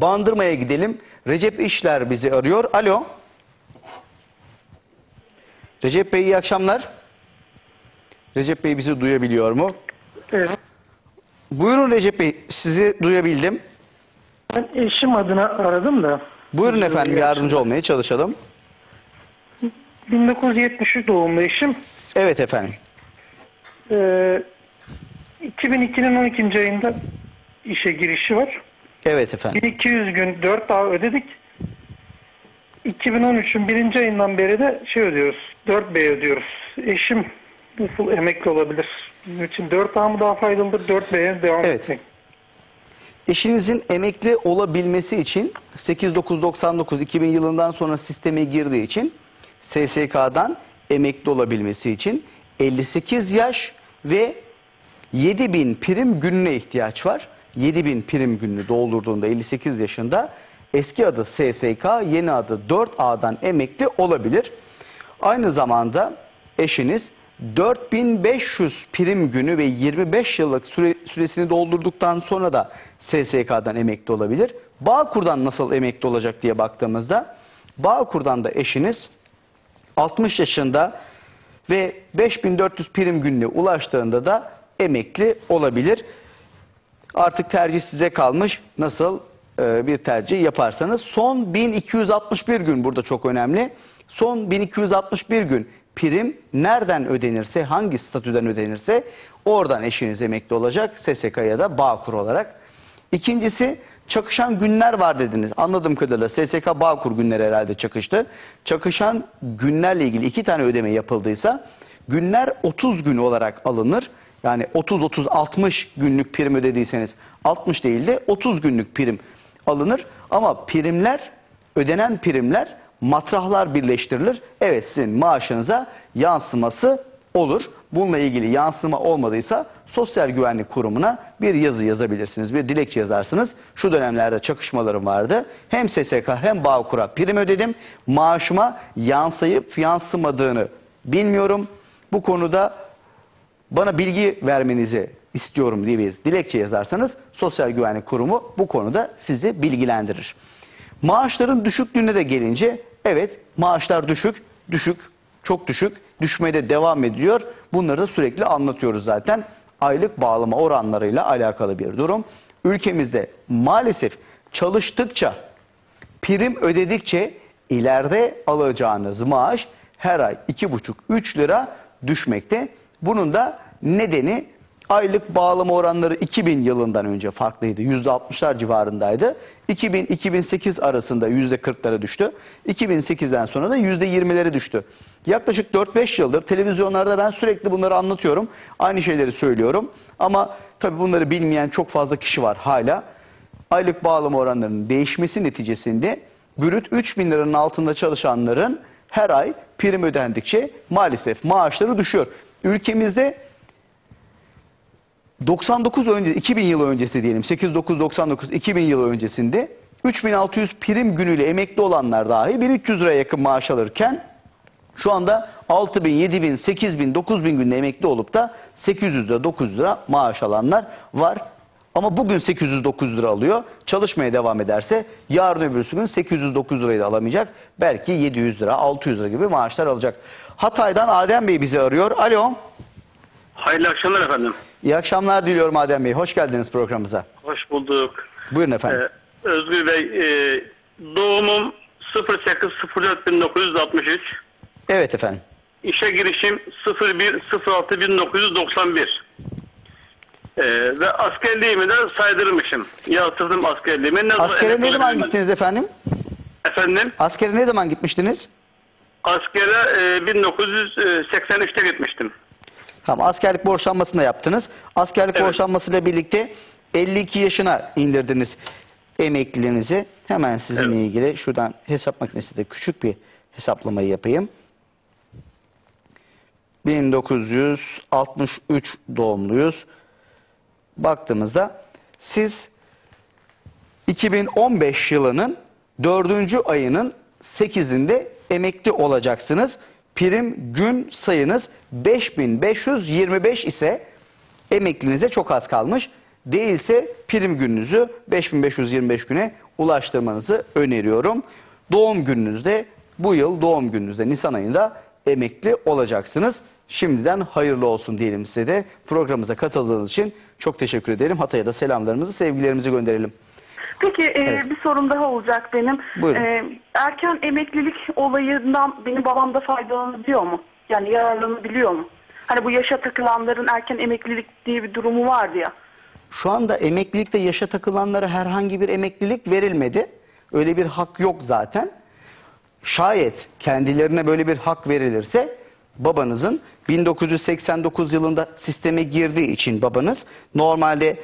Bandırma'ya gidelim. Recep İşler bizi arıyor. Alo. Recep Bey iyi akşamlar. Recep Bey bizi duyabiliyor mu? Evet. Buyurun Recep Bey sizi duyabildim. Ben eşim adına aradım da. Buyurun efendim yardımcı olmaya çalışalım. 1973 doğumlu eşim. Evet efendim. Ee, 2002'nin 12. ayında işe girişi var. Evet efendim. 1200 gün 4 daha ödedik. 2013'ün birinci ayından beri de şey ödüyoruz. 4 B ödüyoruz. Eşim nasıl emekli olabilir? Bizim için 4 A mı daha faydalıdır? 4 B'ye devam Evet. etmek. Eşinizin emekli olabilmesi için 8999 2000 yılından sonra sisteme girdiği için SSK'dan emekli olabilmesi için 58 yaş ve 7000 prim gününe ihtiyaç var. 7000 prim gününü doldurduğunda 58 yaşında eski adı SSK, yeni adı 4A'dan emekli olabilir. Aynı zamanda eşiniz 4500 prim günü ve 25 yıllık süre, süresini doldurduktan sonra da SSK'dan emekli olabilir. Bağkur'dan nasıl emekli olacak diye baktığımızda Bağkur'dan da eşiniz 60 yaşında ve 5400 prim gününe ulaştığında da emekli olabilir. Artık tercih size kalmış. Nasıl e, bir tercih yaparsanız. Son 1261 gün burada çok önemli. Son 1261 gün prim nereden ödenirse, hangi statüden ödenirse oradan eşiniz emekli olacak. SSK ya da Bağkur olarak. İkincisi çakışan günler var dediniz. Anladığım kadarıyla SSK Bağkur günleri herhalde çakıştı. Çakışan günlerle ilgili iki tane ödeme yapıldıysa günler 30 gün olarak alınır. Yani 30-30-60 günlük prim ödediyseniz 60 değil de 30 günlük prim alınır. Ama primler, ödenen primler matrahlar birleştirilir. Evet sizin maaşınıza yansıması olur. Bununla ilgili yansıma olmadıysa Sosyal Güvenlik Kurumu'na bir yazı yazabilirsiniz. Bir dilekçe yazarsınız. Şu dönemlerde çakışmalarım vardı. Hem SSK hem Bağkur'a prim ödedim. Maaşıma yansıyıp yansımadığını bilmiyorum. Bu konuda bana bilgi vermenizi istiyorum diye bir dilekçe yazarsanız Sosyal Güvenlik Kurumu bu konuda sizi bilgilendirir. Maaşların düşüklüğüne de gelince evet maaşlar düşük, düşük, çok düşük, düşmeye de devam ediyor. Bunları da sürekli anlatıyoruz zaten. Aylık bağlama oranlarıyla alakalı bir durum. Ülkemizde maalesef çalıştıkça, prim ödedikçe ileride alacağınız maaş her ay 2,5-3 lira düşmekte. Bunun da nedeni aylık bağlama oranları 2000 yılından önce farklıydı. %60'lar civarındaydı. 2000-2008 arasında %40'lara düştü. 2008'den sonra da %20'lere düştü. Yaklaşık 4-5 yıldır televizyonlarda ben sürekli bunları anlatıyorum. Aynı şeyleri söylüyorum. Ama tabii bunları bilmeyen çok fazla kişi var hala. Aylık bağlama oranlarının değişmesi neticesinde bürüt 3000 liranın altında çalışanların her ay prim ödendikçe maalesef maaşları düşüyor. Ülkemizde 99 önce 2000 yılı öncesi diyelim 8999 2000 yılı öncesinde 3600 prim günüyle emekli olanlar dahi 1300 liraya yakın maaş alırken şu anda 6000, 7000, 8000, 9000 günde emekli olup da 800 lira, 900 lira maaş alanlar var. Ama bugün 800-900 lira alıyor. Çalışmaya devam ederse yarın öbürsü gün 800-900 lirayı da alamayacak. Belki 700 lira, 600 lira gibi maaşlar alacak. Hatay'dan Adem Bey bizi arıyor. Alo. Hayırlı akşamlar efendim. İyi akşamlar diliyorum Adem Bey. Hoş geldiniz programımıza. Hoş bulduk. Buyurun efendim. Ee, Özgür Bey, e, doğumum 08.04.1963. Evet efendim. İşe girişim 01.06.1991. Ee, ve askerliğimi de saydırmışım. Yatırdım askerliğimi. Ne Askere ne zaman gittiniz efendim? Efendim, Askere ne zaman gitmiştiniz? askere e, 1983'te gitmiştim. Tamam askerlik borçlanmasını da yaptınız. Askerlik Evet. borçlanmasıyla birlikte 52 yaşına indirdiniz emekliliğinizi. Hemen sizinle Evet. ilgili şuradan hesap makinesi de küçük bir hesaplamayı yapayım. 1963 doğumluyuz. Baktığımızda siz 2015 yılının 4. ayının 8'inde emekli olacaksınız. Prim gün sayınız 5525 ise emeklinize çok az kalmış. Değilse prim gününüzü 5525 güne ulaştırmanızı öneriyorum. Doğum gününüzde bu yıl doğum gününüzde Nisan ayında emekli olacaksınız. Şimdiden hayırlı olsun diyelim size de. Programımıza katıldığınız için çok teşekkür ederim. Hatay'a da selamlarımızı, sevgilerimizi gönderelim. Peki e, Evet. bir sorum daha olacak benim. Buyurun. E, erken emeklilik olayından benim babam da faydalanabiliyor mu? Yani yararlanabiliyor mu? Hani bu yaşa takılanların erken emeklilik diye bir durumu vardı ya. Şu anda emeklilikte yaşa takılanlara herhangi bir emeklilik verilmedi. Öyle bir hak yok zaten. Şayet kendilerine böyle bir hak verilirse babanızın 1989 yılında sisteme girdiği için babanız normalde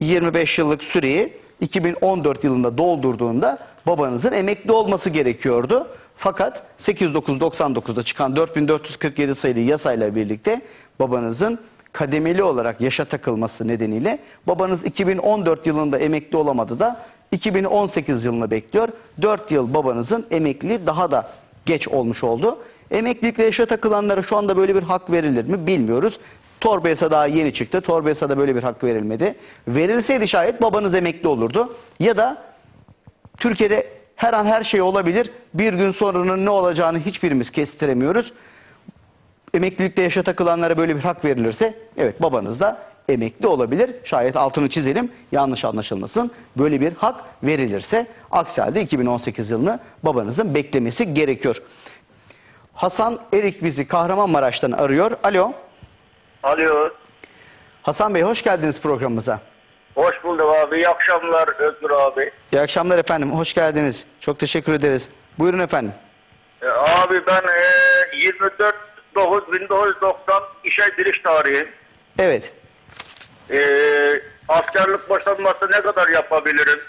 25 yıllık süreyi 2014 yılında doldurduğunda babanızın emekli olması gerekiyordu. Fakat 8999'da çıkan 4447 sayılı yasayla birlikte babanızın kademeli olarak yaşa takılması nedeniyle babanız 2014 yılında emekli olamadı da 2018 yılını bekliyor. 4 yıl babanızın emekliliği daha da geç olmuş oldu. Emeklilikle yaşa takılanlara şu anda böyle bir hak verilir mi bilmiyoruz. Torba yasa daha yeni çıktı. Torba yasada böyle bir hak verilmedi. Verilseydi şayet babanız emekli olurdu. Ya da Türkiye'de her an her şey olabilir. Bir gün sonranın ne olacağını hiçbirimiz kestiremiyoruz. Emeklilikte yaşa takılanlara böyle bir hak verilirse evet babanız da emekli olabilir. Şayet altını çizelim yanlış anlaşılmasın. Böyle bir hak verilirse aksi halde 2018 yılını babanızın beklemesi gerekiyor. Hasan Erik bizi Kahramanmaraş'tan arıyor. Alo. Alo. Hasan Bey hoş geldiniz programımıza. Hoş bulduk abi. İyi akşamlar Özgür abi. İyi akşamlar efendim. Hoş geldiniz. Çok teşekkür ederiz. Buyurun efendim. E, abi ben e, 24 9 1990 işe giriş tarihim. Evet. E, askerlik boşanması ne kadar yapabilirim?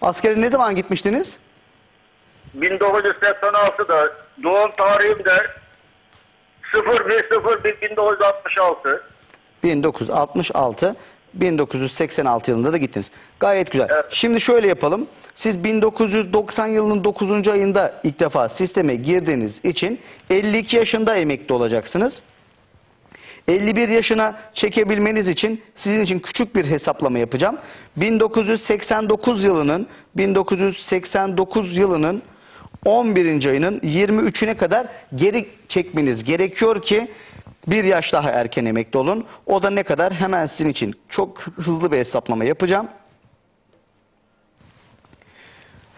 Askere ne zaman gitmiştiniz? 1986'da doğum tarihim de 0101 1966. 1966, 1986 yılında da gittiniz. Gayet güzel. Evet. Şimdi şöyle yapalım. Siz 1990 yılının 9. ayında ilk defa sisteme girdiğiniz için 52 yaşında emekli olacaksınız. 51 yaşına çekebilmeniz için sizin için küçük bir hesaplama yapacağım. 1989 yılının 1989 yılının 11. ayının 23'üne kadar geri çekmeniz gerekiyor ki bir yaş daha erken emekli olun. O da ne kadar? Hemen sizin için çok hızlı bir hesaplama yapacağım.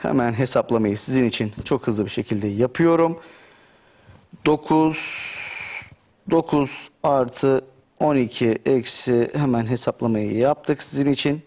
Hemen hesaplamayı sizin için çok hızlı bir şekilde yapıyorum. 9 9 artı 12 eksi hemen hesaplamayı yaptık sizin için.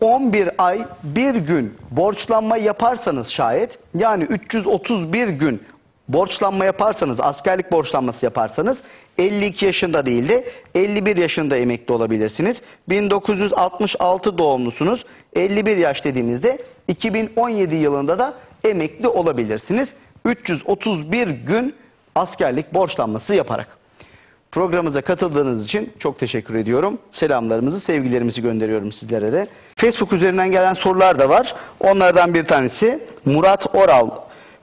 11 ay bir gün borçlanma yaparsanız şayet yani 331 gün borçlanma yaparsanız askerlik borçlanması yaparsanız 52 yaşında değil de 51 yaşında emekli olabilirsiniz. 1966 doğumlusunuz. 51 yaş dediğimizde 2017 yılında da emekli olabilirsiniz. 331 gün askerlik borçlanması yaparak. Programımıza katıldığınız için çok teşekkür ediyorum. Selamlarımızı, sevgilerimizi gönderiyorum sizlere de. Facebook üzerinden gelen sorular da var. Onlardan bir tanesi Murat Oral.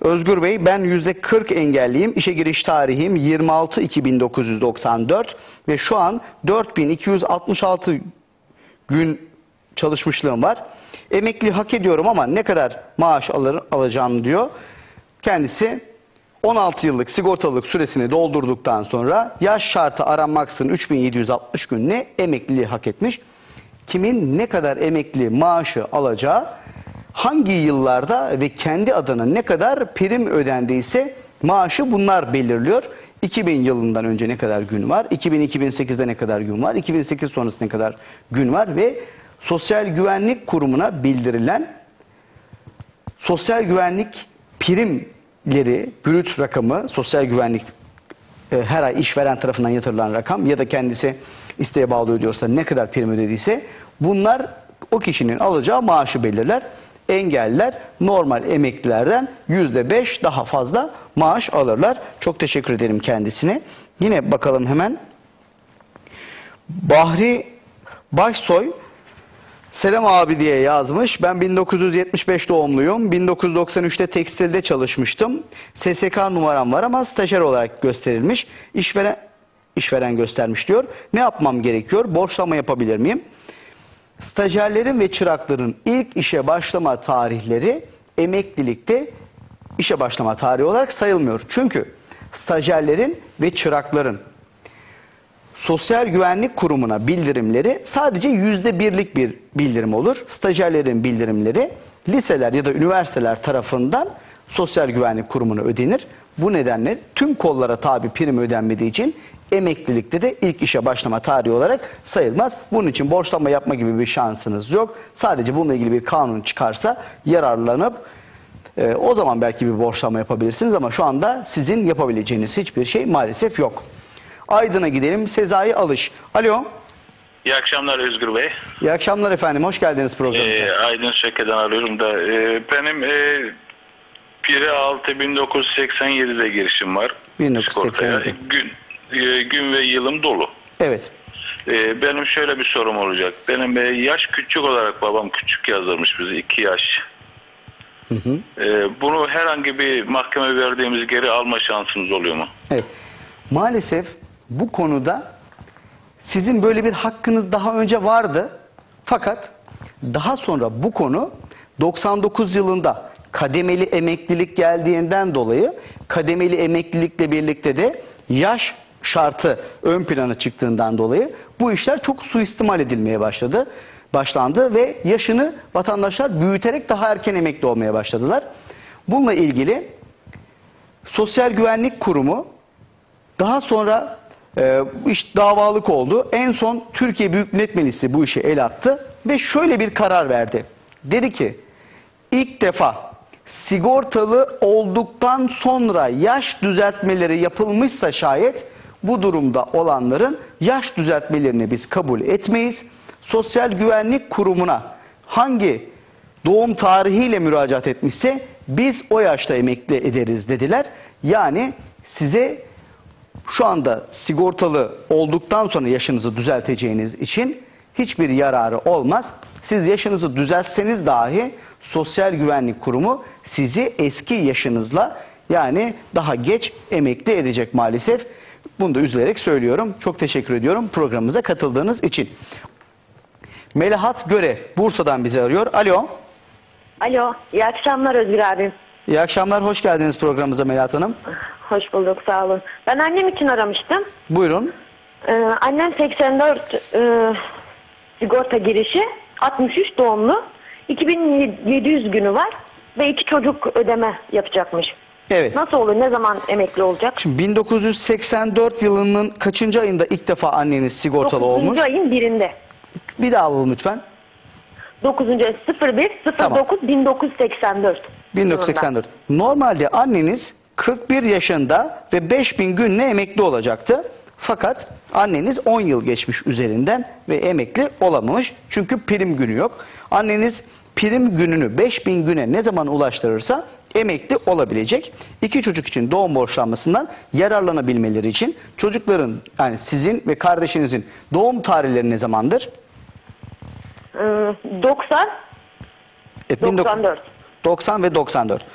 Özgür Bey ben %40 engelliyim. İşe giriş tarihim 26-2994 ve şu an 4266 gün çalışmışlığım var. Emekli hak ediyorum ama ne kadar maaş alır, alacağım diyor. Kendisi 16 yıllık sigortalılık süresini doldurduktan sonra yaş şartı aranmaksızın 3760 günle emekliliği hak etmiş. Kimin ne kadar emekli maaşı alacağı hangi yıllarda ve kendi adına ne kadar prim ödendiyse maaşı bunlar belirliyor. 2000 yılından önce ne kadar gün var, 2000-2008'de ne kadar gün var, 2008 sonrası ne kadar gün var ve Sosyal Güvenlik Kurumu'na bildirilen sosyal güvenlik primleri, brüt rakamı, sosyal güvenlik e, her ay işveren tarafından yatırılan rakam ya da kendisi isteğe bağlı ödüyorsa ne kadar prim ödediyse bunlar o kişinin alacağı maaşı belirler. Engelliler normal emeklilerden yüzde beş daha fazla maaş alırlar. Çok teşekkür ederim kendisine. Yine bakalım hemen. Bahri Başsoy Selam abi diye yazmış. Ben 1975 doğumluyum. 1993'te tekstilde çalışmıştım. SSK numaram var ama stajyer olarak gösterilmiş. İşveren işveren göstermiş diyor. Ne yapmam gerekiyor? Borçlama yapabilir miyim? Stajyerlerin ve çırakların ilk işe başlama tarihleri emeklilikte işe başlama tarihi olarak sayılmıyor. Çünkü stajyerlerin ve çırakların Sosyal Güvenlik Kurumu'na bildirimleri sadece yüzde birlik bir bildirim olur. Stajyerlerin bildirimleri liseler ya da üniversiteler tarafından Sosyal Güvenlik Kurumu'na ödenir. Bu nedenle tüm kollara tabi prim ödenmediği için emeklilikte de ilk işe başlama tarihi olarak sayılmaz. Bunun için borçlanma yapma gibi bir şansınız yok. Sadece bununla ilgili bir kanun çıkarsa yararlanıp e, o zaman belki bir borçlanma yapabilirsiniz ama şu anda sizin yapabileceğiniz hiçbir şey maalesef yok. Aydın'a gidelim. Sezai Alış. Alo. İyi akşamlar Özgür Bey. İyi akşamlar efendim. Hoş geldiniz programımıza. Ee, Aydın Söke'den arıyorum da e, benim e, biri 6 1987'de girişim var. 1987. Sigortaya. Gün, e, gün ve yılım dolu. Evet. E, benim şöyle bir sorum olacak. Benim e, yaş küçük olarak babam küçük yazdırmış bizi 2 yaş. E, bunu herhangi bir mahkeme verdiğimiz geri alma şansınız oluyor mu? Evet. Maalesef bu konuda sizin böyle bir hakkınız daha önce vardı. Fakat daha sonra bu konu 99 yılında kademeli emeklilik geldiğinden dolayı kademeli emeklilikle birlikte de yaş şartı ön plana çıktığından dolayı bu işler çok suistimal edilmeye başladı. Başlandı ve yaşını vatandaşlar büyüterek daha erken emekli olmaya başladılar. Bununla ilgili Sosyal Güvenlik Kurumu daha sonra e, iş davalık oldu. En son Türkiye Büyük Millet Meclisi bu işe el attı ve şöyle bir karar verdi. Dedi ki ilk defa sigortalı olduktan sonra yaş düzeltmeleri yapılmışsa şayet bu durumda olanların yaş düzeltmelerini biz kabul etmeyiz. Sosyal Güvenlik Kurumu'na hangi doğum tarihiyle müracaat etmişse biz o yaşta emekli ederiz dediler. Yani size şu anda sigortalı olduktan sonra yaşınızı düzelteceğiniz için hiçbir yararı olmaz. Siz yaşınızı düzeltseniz dahi Sosyal Güvenlik Kurumu sizi eski yaşınızla yani daha geç emekli edecek maalesef. Bunu da üzülerek söylüyorum. Çok teşekkür ediyorum programımıza katıldığınız için. Melahat Göre Bursa'dan bizi arıyor. Alo. Alo, iyi akşamlar Özgür abi. İyi akşamlar, hoş geldiniz programımıza Melahat Hanım. Hoş bulduk, sağ olun. Ben annem için aramıştım. Buyurun. Ee, annem 84 e, sigorta girişi, 63 doğumlu, 2700 günü var ve iki çocuk ödeme yapacakmış. Evet. Nasıl olur, ne zaman emekli olacak? Şimdi 1984 yılının kaçıncı ayında ilk defa anneniz sigortalı 9. olmuş? ayın birinde. Bir daha alalım lütfen. 9. 01 09 1984. 1984. Normalde anneniz 41 yaşında ve 5000 günle emekli olacaktı. Fakat anneniz 10 yıl geçmiş üzerinden ve emekli olamamış. Çünkü prim günü yok. Anneniz prim gününü 5000 güne ne zaman ulaştırırsa emekli olabilecek. İki çocuk için doğum borçlanmasından yararlanabilmeleri için çocukların yani sizin ve kardeşinizin doğum tarihleri ne zamandır? Ee, 90 Evet, 19- 94. 90 ve 94.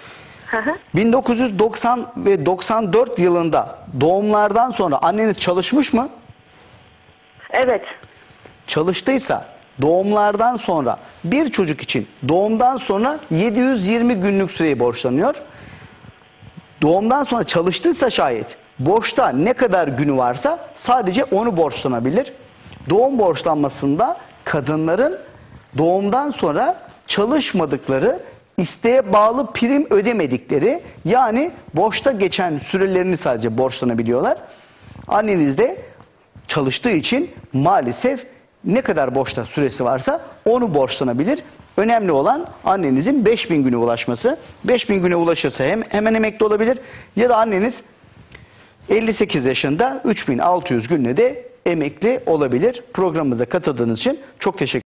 Hı hı. 1990 ve 94 yılında doğumlardan sonra anneniz çalışmış mı? evet. Çalıştıysa doğumlardan sonra bir çocuk için doğumdan sonra 720 günlük süreyi borçlanıyor. Doğumdan sonra çalıştıysa şayet borçta ne kadar günü varsa sadece onu borçlanabilir. Doğum borçlanmasında kadınların doğumdan sonra çalışmadıkları isteğe bağlı prim ödemedikleri yani borçta geçen sürelerini sadece borçlanabiliyorlar. Anneniz de çalıştığı için maalesef ne kadar borçta süresi varsa onu borçlanabilir. Önemli olan annenizin 5000 güne ulaşması. 5000 güne ulaşırsa hem hemen emekli olabilir ya da anneniz 58 yaşında 3600 günle de emekli olabilir. Programımıza katıldığınız için çok teşekkür